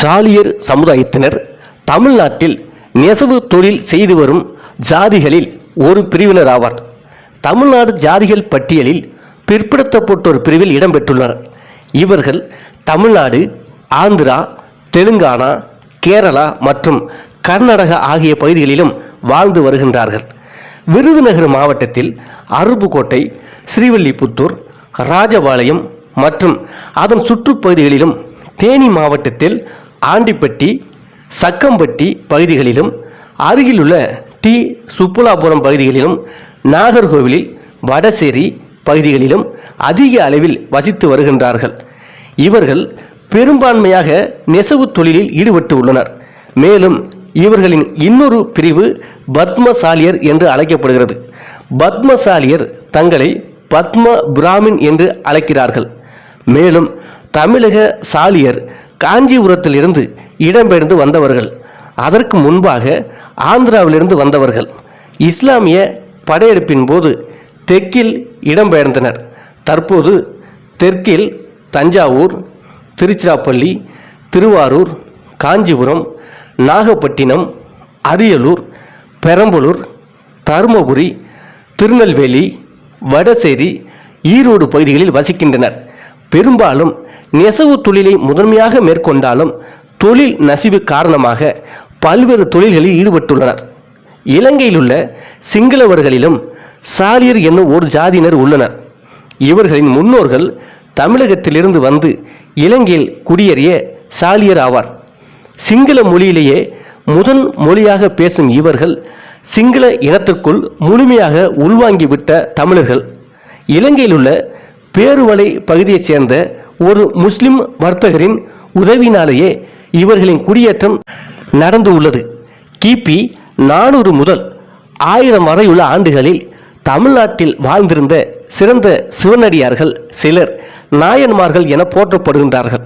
சாலியர் சமுதாயத்தினர் தமிழ்நாட்டில் நெசவு தொழில் செய்து வரும் ஜாதிகளில் ஒரு பிரிவினர் ஆவார். தமிழ்நாடு ஜாதிகள் பட்டியலில் பிற்படுத்தப்பட்டோர் பிரிவில் இடம்பெற்றுள்ளனர் இவர்கள் தமிழ்நாடு ஆந்திரா தெலுங்கானா கேரளா மற்றும் கர்நாடகா ஆகிய பகுதிகளிலும் வாழ்ந்து வருகின்றார்கள். விருதுநகர் மாவட்டத்தில் அருப்புக்கோட்டை ஸ்ரீவில்லிபுத்தூர் ராஜபாளையம் மற்றும் அதன் சுற்றுப்பகுதிகளிலும் தேனி மாவட்டத்தில் ஆண்டிப்பட்டி சக்கம்பட்டி பகுதிகளிலும் அருகிலுள்ள டி. சுப்புலாபுரம் பகுதிகளிலும் நாகர்கோவிலில் வடசேரி பகுதிகளிலும் அதிக அளவில் வசித்து வருகின்றார்கள். இவர்கள் பெரும்பான்மையாக நெசவு தொழிலில் ஈடுபட்டு உள்ளனர். மேலும் இவர்களின் இன்னொரு பிரிவு பத்மசாலியர் என்று அழைக்கப்படுகிறது. பத்மசாலியர் தங்களை பத்ம பிராமின் என்று அழைக்கிறார்கள். மேலும் தமிழக சாலியர் காஞ்சிபுரத்திலிருந்து இடம்பெயர்ந்து வந்தவர்கள். அதற்கு முன்பாக ஆந்திராவிலிருந்து வந்தவர்கள். இஸ்லாமிய படையெடுப்பின் போது தெற்கில் இடம்பெயர்ந்தனர். தற்போது தெற்கில் தஞ்சாவூர் திருச்சிராப்பள்ளி திருவாரூர் காஞ்சிபுரம் நாகப்பட்டினம் அரியலூர் பெரம்பலூர் தருமபுரி திருநெல்வேலி வடசேரி ஈரோடு பகுதிகளில் வசிக்கின்றனர். பெரும்பாலும் நெசவு தொழிலை முதன்மையாக மேற்கொண்டாலும் தொழில் நசிவு காரணமாக பல்வேறு தொழில்களில் ஈடுபட்டுள்ளனர். இலங்கையில் உள்ள சிங்களவர்களிலும் சாலியர் என்னும் ஒரு ஜாதியினர் உள்ளனர். இவர்களின் முன்னோர்கள் தமிழகத்திலிருந்து வந்து இலங்கையில் குடியேறிய சாலியர் ஆவார். சிங்கள மொழியிலேயே முதன் மொழியாக பேசும் இவர்கள் சிங்கள இனத்திற்குள் முழுமையாக உள்வாங்கிவிட்ட தமிழர்கள். இலங்கையில் உள்ள பேருவளை பகுதியைச் சேர்ந்த ஒரு முஸ்லிம் வர்த்தகரின் உதவினாலேயே இவர்களின் குடியேற்றம் நடந்து உள்ளது. கிபி நானூறு முதல் ஆயிரம் வரையுள்ள ஆண்டுகளில் தமிழ்நாட்டில் வாழ்ந்திருந்த சிறந்த சிவனடியார்கள் சிலர் நாயன்மார்கள் என போற்றப்படுகின்றார்கள்.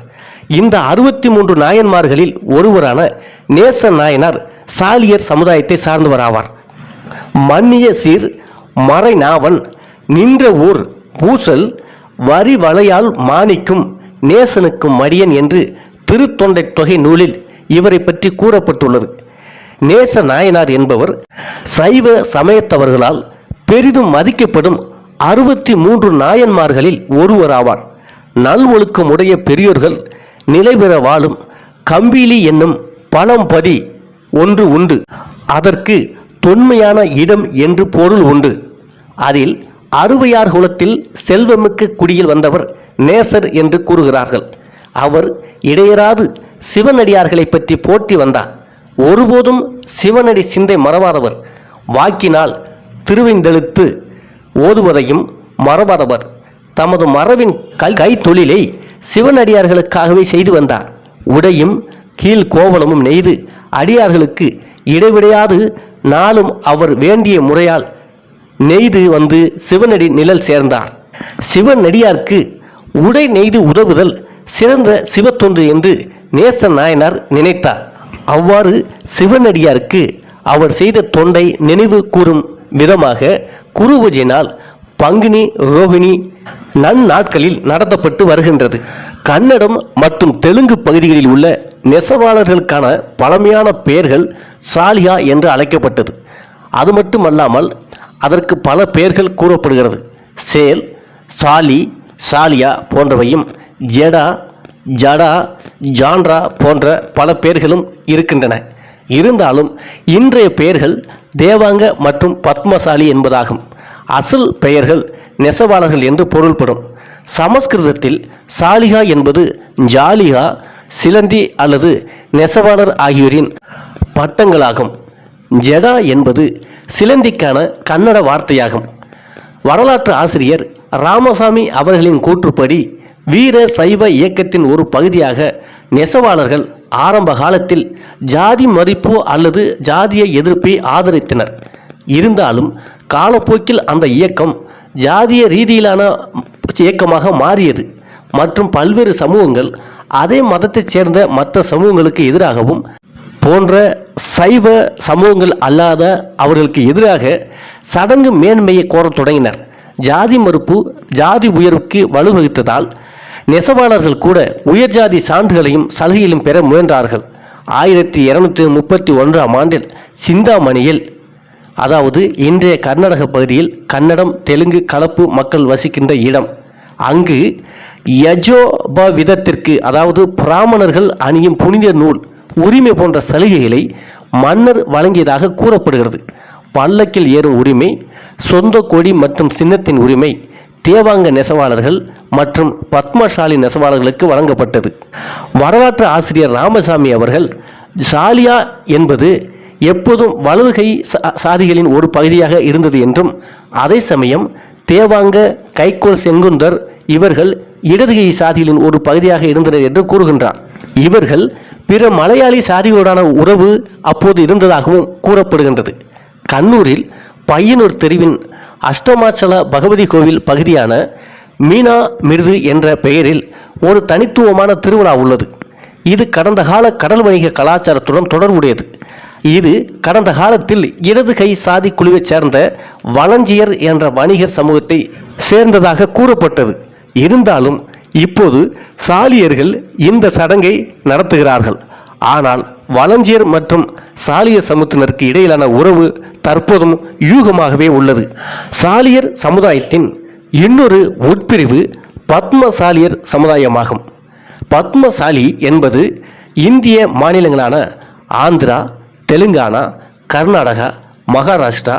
இந்த அறுபத்தி மூன்று நாயன்மார்களில் ஒருவரான நேச நாயனார் சாலியர் சமுதாயத்தை சார்ந்தவராவார் மன்னிய சீர் மறைநாவன் நின்ற ஊர் பூசல் வரி வலையால் மாணிக்கும் நேசனுக்கும் மடியன் என்று திருத்தொண்டை தொகை நூலில் இவரை பற்றி கூறப்பட்டுள்ளது. நேச நாயனார் என்பவர் சைவ சமயத்தவர்களால் பெரிதும் மதிக்கப்படும் அறுபத்தி மூன்று நாயன்மார்களில் ஒருவராவார். நல்ஒழுக்கமுடைய பெரியோர்கள் நிலைபெற வாழும் கம்பீலி என்னும் பழம்பதி ஒன்று உண்டு. அதற்கு தொன்மையான இடம் என்று பொருள் உண்டு. அதில் அறுவையார் குலத்தில் செல்வமிக்க குடியில் வந்தவர் நேசர் என்று கூறுகிறார்கள். அவர் இடையராது சிவனடியார்களை பற்றி போற்றி வந்தார். ஒருபோதும் சிவனடி சிந்தை மறவாதவர். வாக்கினால் திருவிந்தெழுத்து ஓதுவதையும் மறவாதவர். தமது மரபின் கல் கைத்தொழிலை சிவனடியார்களுக்காகவே செய்து வந்தார். உடையும் கீழ் கோவலமும் நெய்து அடியார்களுக்கு இடைவிடையாது நாளும் அவர் வேண்டிய முறையால் நெய்து வந்து சிவனடி நிழல் சேர்ந்தார். சிவனடியார்க்கு உடை நெய்து உதவுதல் சிறந்த சிவத்தொன்று என்று நேச நாயனார் நினைத்தார். அவ்வாறு சிவனடியாருக்கு அவர் செய்த தொண்டை நினைவு கூறும் விதமாக குருபூஜை நாள் பங்குனி ரோகிணி நன்னாட்களில் நடத்தப்பட்டு வருகின்றது. கன்னடம் மற்றும் தெலுங்கு பகுதிகளில் உள்ள நெசவாளர்களுக்கான பழமையான பெயர்கள் சாலியா என்று அழைக்கப்பட்டது. அது மட்டுமல்லாமல் அதற்கு பல பெயர்கள் கூறப்படுகிறது. சேல் சாலி சாலியா போன்றவையும் ஜெடா ஜடா ஜான்ரா போன்ற பல பெயர்களும் இருக்கின்றன. இருந்தாலும் இன்றைய பெயர்கள் தேவாங்க மற்றும் பத்மசாலி என்பதாகும். அசல் பெயர்கள் நெசவாளர்கள் என்று பொருள்படும். சமஸ்கிருதத்தில் சாலிகா என்பது ஜாலிகா சிலந்தி அல்லது நெசவாளர் ஆகியோரின் பட்டங்களாகும். ஜெடா என்பது சிலந்திக்கான கன்னட வார்த்தையாகும். வரலாற்று ஆசிரியர் ராமசாமி அவர்களின் கூற்றுப்படி வீர சைவ இயக்கத்தின் ஒரு பகுதியாக நெசவாளர்கள் ஆரம்ப காலத்தில் ஜாதி மதிப்பு அல்லது ஜாதிய எதிர்ப்பை ஆதரித்தனர். இருந்தாலும் காலப்போக்கில் அந்த இயக்கம் ஜாதிய ரீதியிலான இயக்கமாக மாறியது. மற்றும் பல்வேறு சமூகங்கள் அதே மதத்தைச் சேர்ந்த மற்ற சமூகங்களுக்கு எதிராகவும் போன்ற சைவ சமூகங்கள் அல்லாத அவர்களுக்கு எதிராக சடங்கு மேன்மையை கோரத் தொடங்கினர். ஜாதி மறுப்பு ஜாதி உயர்வுக்கு வலுவகுத்ததால் நெசவாளர்கள் கூட உயர் ஜாதி சான்றுகளையும் சலுகையிலும் பெற முயன்றார்கள். ஆயிரத்தி இருநூத்தி முப்பத்தி ஒன்றாம் ஆண்டில் சிந்தாமணியில் அதாவது இன்றைய கர்நாடக பகுதியில் கன்னடம் தெலுங்கு கலப்பு மக்கள் வசிக்கின்ற இடம். அங்கு யஜோப விதத்திற்கு அதாவது பிராமணர்கள் அணியும் புனித நூல் உரிமை போன்ற சலுகைகளை மன்னர் வழங்கியதாக கூறப்படுகிறது. பல்லக்கில் ஏறும் உரிமை சொந்த கொடி மற்றும் சின்னத்தின் உரிமை தேவாங்க நெசவாளர்கள் மற்றும் பத்மசாலி நெசவாளர்களுக்கு வழங்கப்பட்டது. வரலாற்று ஆசிரியர் ராமசாமி அவர்கள் ஜாலியா என்பது எப்போதும் வலதுகை சா- சாதிகளின் ஒரு பகுதியாக இருந்தது என்றும் அதே சமயம் தேவாங்க கைக்கோல் செங்குந்தர் இவர்கள் இடதுகை சாதிகளின் ஒரு பகுதியாக இருந்தனர் என்று கூறுகின்றார். இவர்கள் பிற மலையாளி சாதிகளுடனான உறவு அப்போது இருந்ததாகவும் கூறப்படுகின்றது. கண்ணூரில் பையனூர் தெருவின் அஷ்டமாச்சல பகவதி கோவில் பகுதியான மீனா மிருது என்ற பெயரில் ஒரு தனித்துவமான திருவிழா உள்ளது. இது கடந்த கால கடல் வணிக கலாச்சாரத்துடன் தொடர்புடையது. இது கடந்த காலத்தில் இடது கை சாதி குழுவைச் சேர்ந்த வளஞ்சியர் என்ற வணிகர் சமூகத்தை சேர்ந்ததாக கூறப்பட்டது. இருந்தாலும் இப்போது சாலியர்கள் இந்த சடங்கை நடத்துகிறார்கள். ஆனால் வளஞ்சியர் மற்றும் சாலிய சமூகத்தினருக்கு இடையிலான உறவு தற்போதும் யூகமாகவே உள்ளது. சாலியர் சமுதாயத்தின் இன்னொரு உட்பிரிவு பத்மசாலியர் சமுதாயமாகும். பத்மசாலி என்பது இந்திய மாநிலங்களான ஆந்திரா தெலுங்கானா கர்நாடகா மகாராஷ்டிரா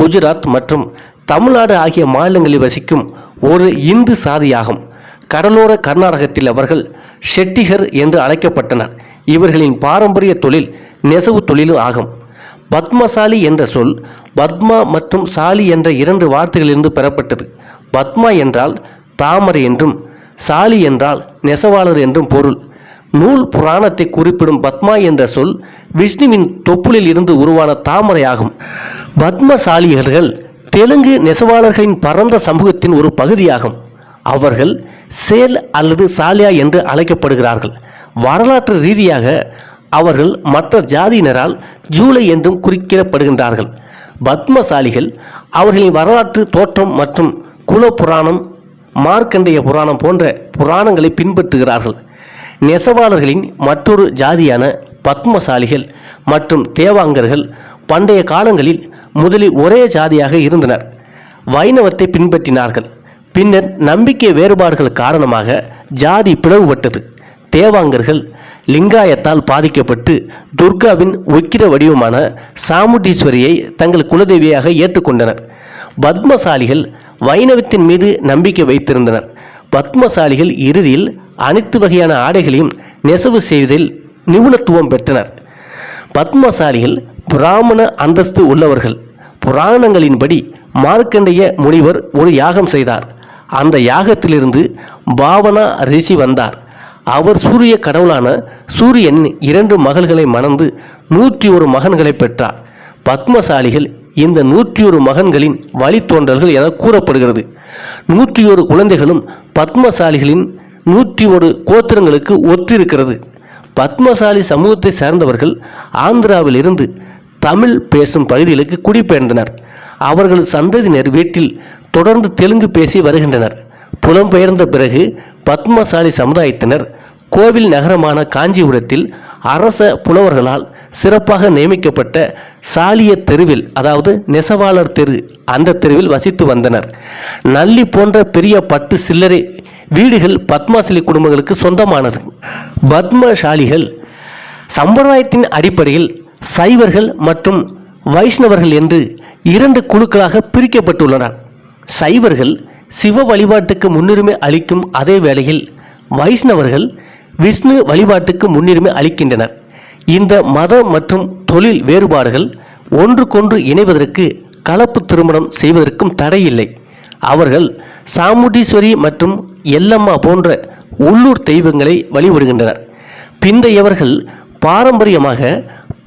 குஜராத் மற்றும் தமிழ்நாடு ஆகிய மாநிலங்களில் வசிக்கும் ஒரு இந்து சாதியாகும். கடலோர கர்நாடகத்தில் அவர்கள் ஷெட்டிகர் என்று அழைக்கப்பட்டனர். இவர்களின் பாரம்பரிய தொழில் நெசவு தொழிலும் ஆகும். பத்மசாலி என்ற சொல் பத்மா மற்றும் சாலி என்ற இரண்டு வார்த்தைகளிலிருந்து பெறப்பட்டது. பத்மா என்றால் தாமரை என்றும் சாலி என்றால் நெசவாளர் என்றும் பொருள். நூல் புராணத்தை குறிப்பிடும் பத்மா என்ற சொல் விஷ்ணுவின் தொப்புளில் இருந்து உருவான தாமரை ஆகும். பத்மசாலியர்கள் தெலுங்கு நெசவாளர்களின் பரந்த சமூகத்தின் ஒரு பகுதியாகும். அவர்கள் சேல் அல்லது சாலியா என்று அழைக்கப்படுகிறார்கள். வரலாற்று ரீதியாக அவர்கள் மற்ற ஜாதியினரால் ஜூலை என்றும் குறிக்கப்படுகின்றார்கள். பத்மசாலிகள் அவர்களின் வரலாற்று தோற்றம் மற்றும் குல புராணம் மார்க்கண்டேய புராணம் போன்ற புராணங்களை பின்பற்றுகிறார்கள். நெசவாளர்களின் மற்றொரு ஜாதியான பத்மசாலிகள் மற்றும் தேவாங்கர்கள் பண்டைய காலங்களில் முதலில் ஒரே ஜாதியாக இருந்தனர். வைணவத்தை பின்பற்றினார்கள். பின்னர் நம்பிக்கை வேறுபாடுகள் காரணமாக ஜாதி பிளவுபட்டது. தேவாங்கர்கள் லிங்காயத்தால் பாதிக்கப்பட்டு துர்காவின் உக்கிர வடிவமான சாமுண்டீஸ்வரியை தங்கள் குலதேவியாக ஏற்றுக்கொண்டனர். பத்மசாலிகள் வைணவத்தின் மீது நம்பிக்கை வைத்திருந்தனர். பத்மசாலிகள் இறுதியில் அனைத்து வகையான ஆடைகளையும் நெசவு செய்வதில் நிபுணத்துவம் பெற்றனர். பத்மசாலிகள் பிராமண அந்தஸ்து உள்ளவர்கள். புராணங்களின்படி மார்க்கண்டைய முனிவர் ஒரு யாகம் செய்தார். அந்த யாகத்திலிருந்து பாவனா ரிஷி வந்தார். அவர் சூரிய கடவுளான சூரியன் இரண்டு மகள்களை மணந்து நூற்றி ஒரு மகன்களை பெற்றார். பத்மசாலிகள் இந்த நூற்றி ஒரு மகன்களின் வழித்தோன்றல்கள் என கூறப்படுகிறது. நூற்றி ஒரு குழந்தைகளும் பத்மசாலிகளின் நூற்றி ஒரு கோத்திரங்களுக்கு ஒத்திருக்கிறது. பத்மசாலி சமூகத்தை சேர்ந்தவர்கள் ஆந்திராவிலிருந்து தமிழ் பேசும் பகுதிகளுக்கு குடிபெயர்ந்தனர். அவர்கள் சந்ததியினர் வீட்டில் தொடர்ந்து தெலுங்கு பேசி வருகின்றனர். புலம்பெயர்ந்த பிறகு பத்மசாலி சமுதாயத்தினர் கோவில் நகரமான காஞ்சிபுரத்தில் அரச புலவர்களால் சிறப்பாக நியமிக்கப்பட்ட சாலிய தெருவில் அதாவது நெசவாளர் தெரு அந்த தெருவில் வசித்து வந்தனர். நல்லி போன்ற பெரிய பட்டு சில்லறை வீடுகள் பத்மசாலி குடும்பங்களுக்கு சொந்தமானது. பத்மசாலிகள் சம்பிரதாயத்தின் அடிப்படையில் சைவர்கள் மற்றும் வைஷ்ணவர்கள் என்று இரண்டு குழுக்களாக பிரிக்கப்பட்டுள்ளனர் சைவர்கள் சிவ வழிபாட்டுக்கு முன்னுரிமை அளிக்கும் அதே வேளையில் வைஷ்ணவர்கள் விஷ்ணு வழிபாட்டுக்கு முன்னுரிமை அளிக்கின்றனர். இந்த மத மற்றும் தொழில் வேறுபாடுகள் ஒன்றுக்கொன்று இணைவதற்கு கலப்பு திருமணம் செய்வதற்கும் தடையில்லை. அவர்கள் சாமுண்டீஸ்வரி மற்றும் எல்லம்மா போன்ற உள்ளூர் தெய்வங்களை வழிபடுகின்றனர். பிந்தையவர்கள் பாரம்பரியமாக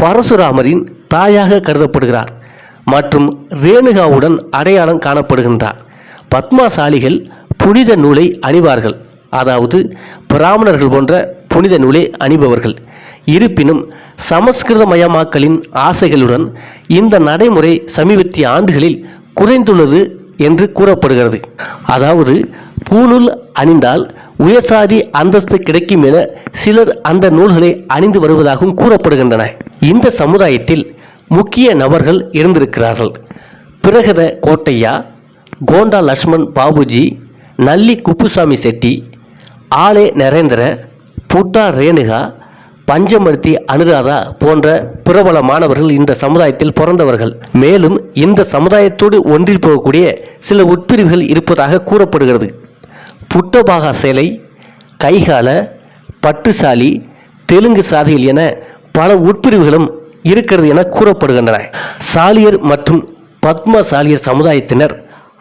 பரசுராமரின் தாயாக கருதப்படுகிறார் மற்றும் ரேணுகாவுடன் அடையாளம் காணப்படுகின்றார். பத்மாசாலிகள் புனித நூலை அணிவார்கள். அதாவது பிராமணர்கள் போன்ற புனித நூலை அணிபவர்கள். இருப்பினும் சமஸ்கிருதமயமாக்கலின் ஆசைகளுடன் இந்த நடைமுறை சமீபத்திய ஆண்டுகளில் குறைந்துள்ளது என்று கூறப்படுகிறது. அதாவது பூநூல் அணிந்தால் உயர்சாதி அந்தஸ்து கிடைக்கும் என சிலர் அந்த நூல்களை அணிந்து வருவதாகவும் கூறப்படுகின்றன. இந்த சமுதாயத்தில் முக்கிய நபர்கள் இருந்திருக்கிறார்கள். பிரகத கோட்டையா கோண்டா லக்ஷ்மண் பாபுஜி நல்லி குப்புசாமி செட்டி ஆலே நரேந்திர புட்டா ரேணுகா பஞ்சமர்த்தி அனுராதா போன்ற பிரபலமானவர்கள் இந்த சமுதாயத்தில் பிறந்தவர்கள். மேலும் இந்த சமுதாயத்தோடு ஒன்றில் போகக்கூடிய சில உட்பிரிவுகள் இருப்பதாக கூறப்படுகிறது. புட்டபாகா சேலை கைகால பட்டுசாலி தெலுங்கு சாதிகள் என பல உட்பிரிவுகளும் இருக்கிறது என கூறப்படுகின்றன. சாலியர் மற்றும் பத்ம சாலியர் சமுதாயத்தினர்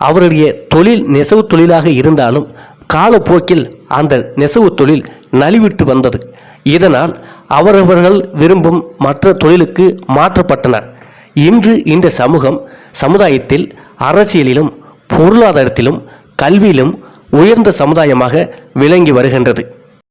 அவருடைய தொழில் நெசவு தொழிலாக இருந்தாலும் காலப்போக்கில் அந்த நெசவு தொழில் நலிவிட்டு வந்தது. இதனால் அவரவர்கள் விரும்பும் மற்ற தொழிலுக்கு மாற்றப்பட்டனர். இன்று இந்த சமூகம் சமுதாயத்தில் அரசியலிலும் பொருளாதாரத்திலும் கல்வியிலும் உயர்ந்த சமுதாயமாக விளங்கி வருகின்றது.